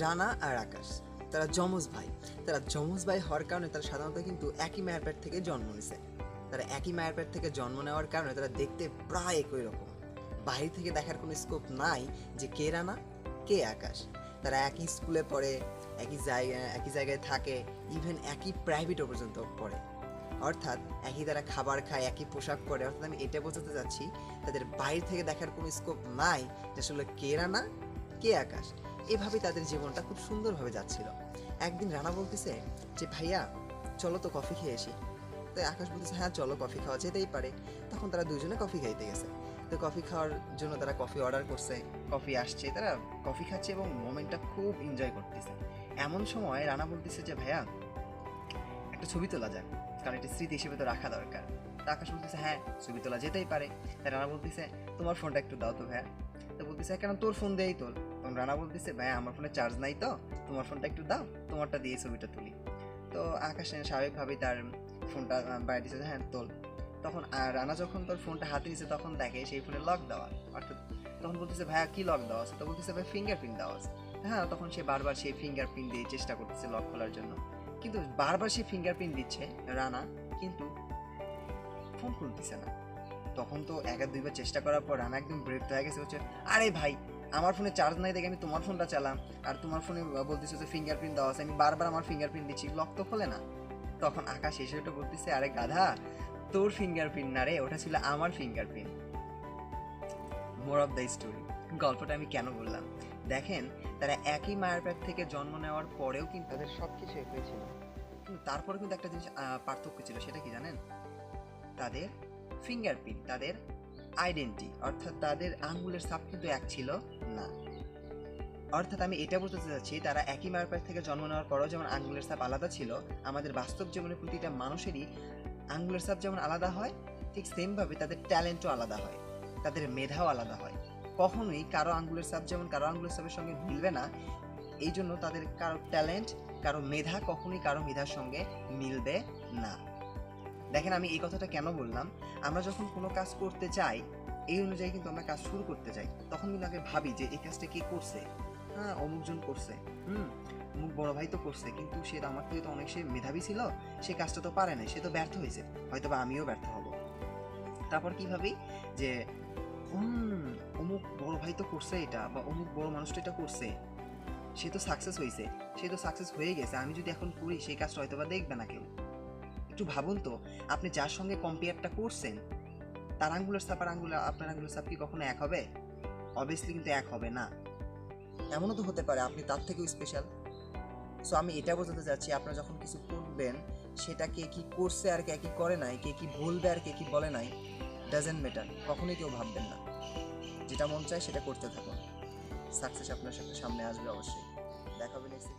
রানা আর আকাশ। তারা যমজ ভাই। তারা যমজ ভাই হওয়ার কারণে তারা সাধারণত কিন্তু একই মায়ের পেট থেকে জন্ম নিছে। তারা একই মায়ের পেট থেকে জন্ম নেওয়ার কারণে তারা দেখতে প্রায় একই রকম। বাইরে থেকে দেখার কোনো স্কোপ নাই যে কে রানা, কে আকাশ। তারা একই স্কুলে পড়ে, একই জায়গায় একই জায়গায় থাকে ইভেন একই প্রাইভেটও পর্যন্ত পড়ে। অর্থাৎ একই তারা খাবার খায়, একই পোশাক পরে। অর্থাৎ আমি এটা বোঝাতে যাচ্ছি তাদের বাইরে থেকে দেখার কোনো স্কোপ নাই যে আসলে কে রানা, কে আকাশ। এভাবে তাদের জীবনটা খুব সুন্দরভাবে যাচ্ছিল। একদিন রানা বলতেছে যে, ভাইয়া, চলো তো কফি খেয়ে আসি। তাই আকাশ বলতেছে হ্যাঁ চলো কফি খাওয়া যেতেই পারে। তখন তারা দুজনে কফি খাইতে গেছে। তো কফি খাওয়ার জন্য তারা কফি অর্ডার করছে, কফি আসছে, তারা কফি খাচ্ছে এবং মোমেন্টটা খুব এনজয় করতেছে। এমন সময় রানা বলতেছে যে, ভাইয়া, একটা ছবি তোলা যাক, কারণ এটা স্মৃতি হিসেবে তো রাখা দরকার। আকাশ বলতেছে হ্যাঁ ছবি তোলা যেতেই পারে। রানা বলতেছে, তোমার ফোনটা একটু দাও তো ভাইয়া। তো বলতেছে, কেন তোর ফোন দিয়েই তোল তখন রানা বলতেছে, ভাইয়া, আমার ফোনে চার্জ নাই তো, তোমার ফোনটা একটু দাও, তোমারটা দিয়ে ছবিটা তুলি। তো আকাশ স্বাভাবিকভাবেই তার ফোনটা বাইরে দিচ্ছে হ্যাঁ তোল। তখন রানা যখন তোর ফোনটা হাতে নিছে, তখন দেখে সেই ফোনে লক দেওয়া, অর্থাৎ তখন বলতেছে, ভাইয়া, কি লক দেওয়া আছে? তো বলতেছে ভাই ফিঙ্গারপ্রিন্ট দেওয়া আছে। হ্যাঁ তখন সে বারবার সেই ফিঙ্গারপ্রিন্ট দিয়ে চেষ্টা করতেছে লক খোলার জন্য। কিন্তু বারবার সে ফিঙ্গারপ্রিন্ট দিচ্ছে রানা, কিন্তু ফোন খুলতেছে না। তখন তো এক আর দুইবার চেষ্টা করার পর রানা একদম ব্রেক হয়ে গেছে হচ্ছে আরে ভাই আমার ফোনে চার্জ নাই দেখে আমি তোমার ফোনটা চালাম আর তোমার ফোনে বলতেছে যে ফিঙ্গারপ্রিন্ট দেওয়া আছে আমি বারবার আমার ফিঙ্গারপ্রিন্ট দিচ্ছি লক তো খোলে না। তখন আকাশ এসে ওটা বলতেছে আরে গাধা তোর ফিঙ্গারপ্রিন্ট না রে ওটা ছিল আমার fingerprint more of the story গল্পটা আমি কেন বললাম? দেখেন তারা একই মায়ের পেট থেকে জন্ম নেওয়ার পরেও কিন্তু তাদের সব কিছু হয়েছিল। কিন্তু তারপরে কিন্তু একটা জিনিস পার্থক্য ছিল সেটা কি জানেন? তাদের ফিঙ্গারপ্রিন্ট তাদের আইডেন্টি অর্থাৎ তাদের আঙ্গুলের ছাপ কিন্তু এক ছিল না। অর্থাৎ আমি এটা বলতে চাচ্ছি, তারা একই মায়ের থেকে জন্ম নেওয়ার পরেও যেমন আঙ্গুলের ছাপ আলাদা ছিল, আমাদের বাস্তব জীবনের প্রতিটা মানুষেরই আঙ্গুলের ছাপ যেমন আলাদা হয়, ঠিক সেমভাবে তাদের ট্যালেন্টও আলাদা হয়, তাদের মেধাও আলাদা হয়। কখনোই কারও আঙ্গুলের ছাপ যেমন কারও আঙ্গুলের ছাপের সঙ্গে মিলবে না এই জন্য তাদের কারও ট্যালেন্ট কারও মেধা কখনোই কারও মেধার সঙ্গে মিলবে না। দেখেন আমি এই কথাটা কেন বললাম? আমরা যখন কোনো কাজ করতে চাই এই অনুযায়ী কিন্তু আমরা কাজ শুরু করতে চাই তখন কিন্তু আগে ভাবি যে এই কাজটা কে করছে? হ্যাঁ অমুকজন করছে। হুম, অমুক বড় ভাই তো করছে। কিন্তু সে আমার থেকে তো অনেক সে মেধাবী ছিল, সে কাজটা তো পারে না সে তো ব্যর্থ হয়েছে। হয়তো বা আমিও ব্যর্থ হব। তারপর কি ভাবি? যে অমুক বড় ভাই তো করছে এটা, বা অমুক বড় মানুষটা এটা করছে। সে তো সাকসেস হয়েছে। সে তো সাকসেস হয়ে গেছে। আমি যদি এখন করি, সেই কাজটা হয়তো বা দেখবে না কেউ। একটু ভাবুন তো, আপনি যার সঙ্গে কম্পেয়ারটা করছেন, তার আঙ্গুলের সাপ আর আঙ্গুল, আপনার আঙ্গুলের সাপ কি কখনো এক হবে? অবভিয়াসলি কিন্তু এক হবে না। এমনও তো হতে পারে, আপনি তার থেকেও স্পেশাল সো আমি এটা বোঝাতে চাচ্ছি, আপনারা যখন কিছু করবেন সেটা কে কি করছে আর কে কি করে নাই, কে কি বলবে আর কে কি বলে নাই ডাজেন্ট ম্যাটার কখনোই কেউ ভাববেন না। যেটা মন চায় সেটা করতে থাকুন। সাকসেস আপনার সাথে সামনে আসবে অবশ্যই। দেখা হবে নেক্সট